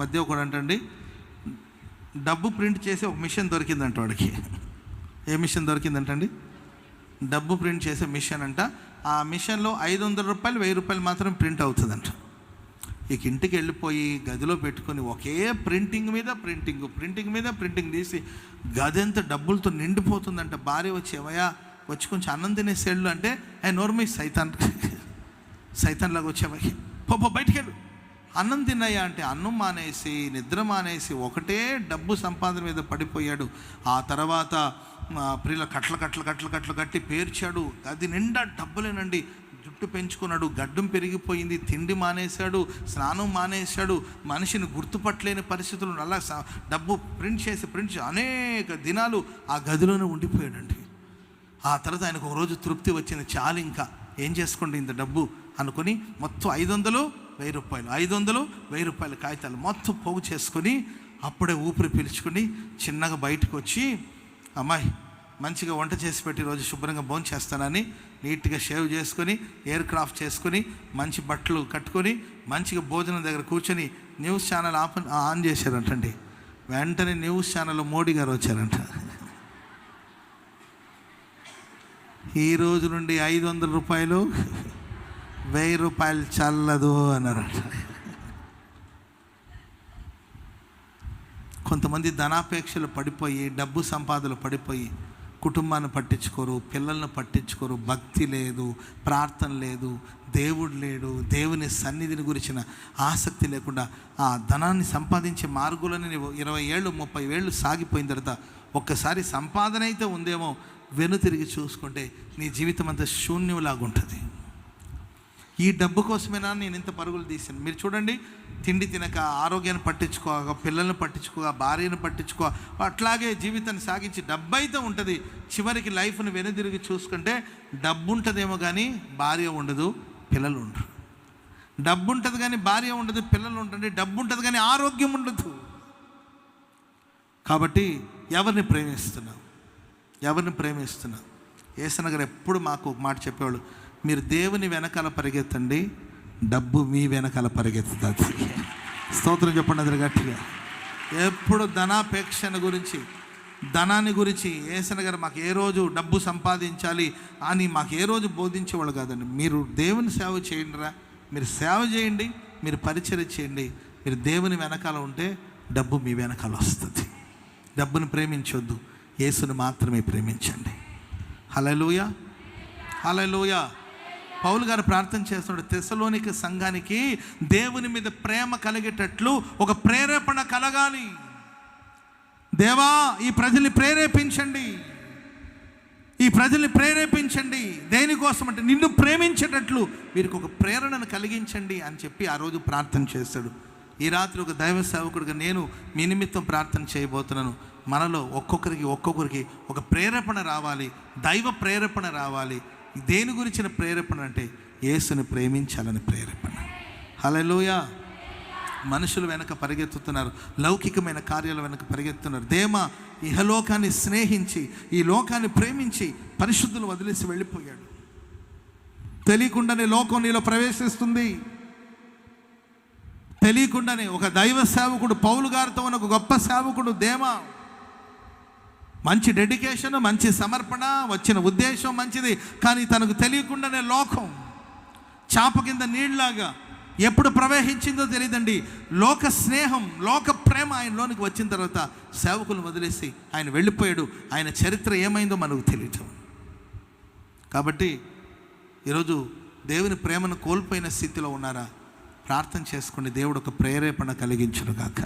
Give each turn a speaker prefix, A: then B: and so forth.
A: మధ్య ఒకడు అంటండి డబ్బు ప్రింట్ చేసే ఒక మిషన్ దొరికిందంట వాడికి. ఏ మిషన్ దొరికిందంటండి? డబ్బు ప్రింట్ చేసే మిషన్ అంట. ఆ మిషన్లో ఐదు వందల రూపాయలు వెయ్యి రూపాయలు మాత్రం ప్రింట్ అవుతుందంట. ఇక ఇంటికి వెళ్ళిపోయి గదిలో పెట్టుకొని ఒకే ప్రింటింగ్ మీద ప్రింటింగ్ ప్రింటింగ్ మీద ప్రింటింగ్ తీసి గదెంత డబ్బులతో నిండిపోతుందంట. భార్య వచ్చి ఏమయ్యా వచ్చి కొంచెం అన్నం తినే సెళ్ళు అంటే ఏ నోర్మీ సైతాన్ సైతాన్ లాగా వచ్చావయ్య పో పో బయటికి వెళ్ళు. అన్నం తిన్నాయా అంటే అన్నం మానేసి నిద్ర మానేసి ఒకటే డబ్బు సంపాదన మీద పడిపోయాడు. ఆ తర్వాత ప్రియుల కట్ల కట్ల కట్ల కట్టలు కట్టి పేర్చాడు. అది నిండా డబ్బులేనండి. జుట్టు పెంచుకున్నాడు. గడ్డం పెరిగిపోయింది. తిండి మానేశాడు. స్నానం మానేశాడు. మనిషిని గుర్తుపట్టలేని పరిస్థితులు అలా డబ్బు ప్రింట్ చేసి ప్రింట్ చేసి అనేక దినాలు ఆ గదిలోనే ఉండిపోయాడండి. ఆ తర్వాత ఆయనకు ఒక రోజు తృప్తి వచ్చింది. చాలు ఇంకా ఏం చేసుకోండి ఇంత డబ్బు అనుకుని మొత్తం ఐదు వందలు వెయ్యి రూపాయలు ఐదు వందలు వెయ్యి రూపాయల కాగితాలు మొత్తం పోగు చేసుకొని అప్పుడే ఊపిరి పీల్చుకుని చిన్నగా బయటకు వచ్చి అమ్మాయి మంచిగా వంట చేసి పెట్టి రోజు శుభ్రంగా భోజనం చేస్తానని నీట్గా షేవ్ చేసుకొని ఎయిర్ క్రాఫ్ట్ చేసుకొని మంచి బట్టలు కట్టుకొని మంచిగా భోజనం దగ్గర కూర్చొని న్యూస్ ఛానల్ ఆఫ్ ఆన్ చేశారంటండి. వెంటనే న్యూస్ ఛానల్లో మోడీ గారు వచ్చారంట. ఈ రోజు నుండి ఐదు వందల రూపాయలు వెయ్యి రూపాయలు చల్లదు అన్నారట కొంతమంది ధనాపేక్షలు పడిపోయి డబ్బు సంపాదనలు పడిపోయి కుటుంబాన్ని పట్టించుకోరు పిల్లల్ని పట్టించుకోరు భక్తి లేదు ప్రార్థన లేదు దేవుడు లేడు దేవుని సన్నిధిని గురించిన ఆసక్తి లేకుండా ఆ ధనాన్ని సంపాదించే మార్గులని ఇరవై ఏళ్ళు ముప్పై ఏళ్ళు సాగిపోయిన తర్వాత ఒక్కసారి సంపాదన అయితే ఉందేమో వెనుతిరిగి చూసుకుంటే నీ జీవితం అంతా శూన్యంలాగుంటుంది ఈ డబ్బు కోసమేనా నేను ఇంత పరుగులు తీసాను మీరు చూడండి తిండి తినక ఆరోగ్యాన్ని పట్టించుకోక పిల్లల్ని పట్టించుకోక భార్యను పట్టించుకో అట్లాగే జీవితాన్ని సాగించి డబ్బు అయితే ఉంటుంది. చివరికి లైఫ్ని వెనుదిరిగి చూసుకుంటే డబ్బు ఉంటుందేమో కానీ భార్య ఉండదు పిల్లలు ఉండరు. డబ్బు ఉంటుంది కానీ భార్య ఉండదు పిల్లలు ఉంటుంది డబ్బు ఉంటుంది కానీ ఆరోగ్యం ఉండదు. కాబట్టి ఎవరిని ప్రేమిస్తున్నావు? ఎవరిని ప్రేమిస్తున్నావు? ఏసన గారు ఎప్పుడు మాకు ఒక మాట చెప్పేవాళ్ళు మీరు దేవుని వెనకాల పరిగెత్తండి డబ్బు మీ వెనకాల పరిగెత్తుతుంది. స్తోత్రం చెప్పండి అది గట్టిగా. ఎప్పుడు ధనాపేక్షణ గురించి ధనాన్ని గురించి ఏసన గారు మాకు ఏ రోజు డబ్బు సంపాదించాలి అని మాకు ఏ రోజు బోధించేవాళ్ళు కాదండి. మీరు దేవుని సేవ చేయండి రా మీరు సేవ చేయండి మీరు పరిచయం చేయండి. మీరు దేవుని వెనకాల ఉంటే డబ్బు మీ వెనకాల వస్తుంది. డబ్బును ప్రేమించొద్దు యేసుని మాత్రమే ప్రేమించండి. హలలుయ హలలుయా పౌలు గారు ప్రార్థన చేస్తున్నాడు తెసలోనిక సంఘానికి దేవుని మీద ప్రేమ కలిగేటట్లు ఒక ప్రేరేపణ కలగాలి. దేవా ఈ ప్రజల్ని ప్రేరేపించండి. ఈ ప్రజల్ని ప్రేరేపించండి. దేనికోసం అంటే నిన్ను ప్రేమించేటట్లు వీరికి ఒక ప్రేరణను కలిగించండి అని చెప్పి ఆ రోజు ప్రార్థన చేస్తాడు. ఈ రాత్రి ఒక దైవ సేవకుడిగా నేను మీ నిమిత్తం ప్రార్థన చేయబోతున్నాను. మనలో ఒక్కొక్కరికి ఒక్కొక్కరికి ఒక ప్రేరేపణ రావాలి. దైవ ప్రేరేపణ రావాలి. దేని గురించిన ప్రేరేపణ అంటే యేసుని ప్రేమించాలని ప్రేరేపణ. హలోయా మనుషులు వెనక పరిగెత్తుతున్నారు లౌకికమైన కార్యాల వెనక పరిగెత్తున్నారు దేమ ఇహలోకాన్ని స్నేహించి ఈ లోకాన్ని ప్రేమించి పరిశుద్ధులు వదిలేసి వెళ్ళిపోయాడు. తెలియకుండానే లోకం నీలో ప్రవేశిస్తుంది. తెలియకుండానే ఒక దైవ సేవకుడు పౌలు గారితో ఉన్న ఒక గొప్ప సేవకుడు దేమ మంచి డెడికేషన్ మంచి సమర్పణ వచ్చిన ఉద్దేశం మంచిది. కానీ తనకు తెలియకుండానే లోకం చాప కింద నీళ్ళాగా ఎప్పుడు ప్రవహించిందో తెలియదండి. లోక స్నేహం లోక ప్రేమ ఆయనలోనికి వచ్చిన తర్వాత సేవకులు వదిలేసి ఆయన వెళ్ళిపోయాడు. ఆయన చరిత్ర ఏమైందో మనకు తెలియటం. కాబట్టి ఈరోజు దేవుని ప్రేమను కోల్పోయిన స్థితిలో ఉన్నారా? ప్రార్థన చేసుకోండి దేవుడు ఒక ప్రేరేపణ కలిగించును కాక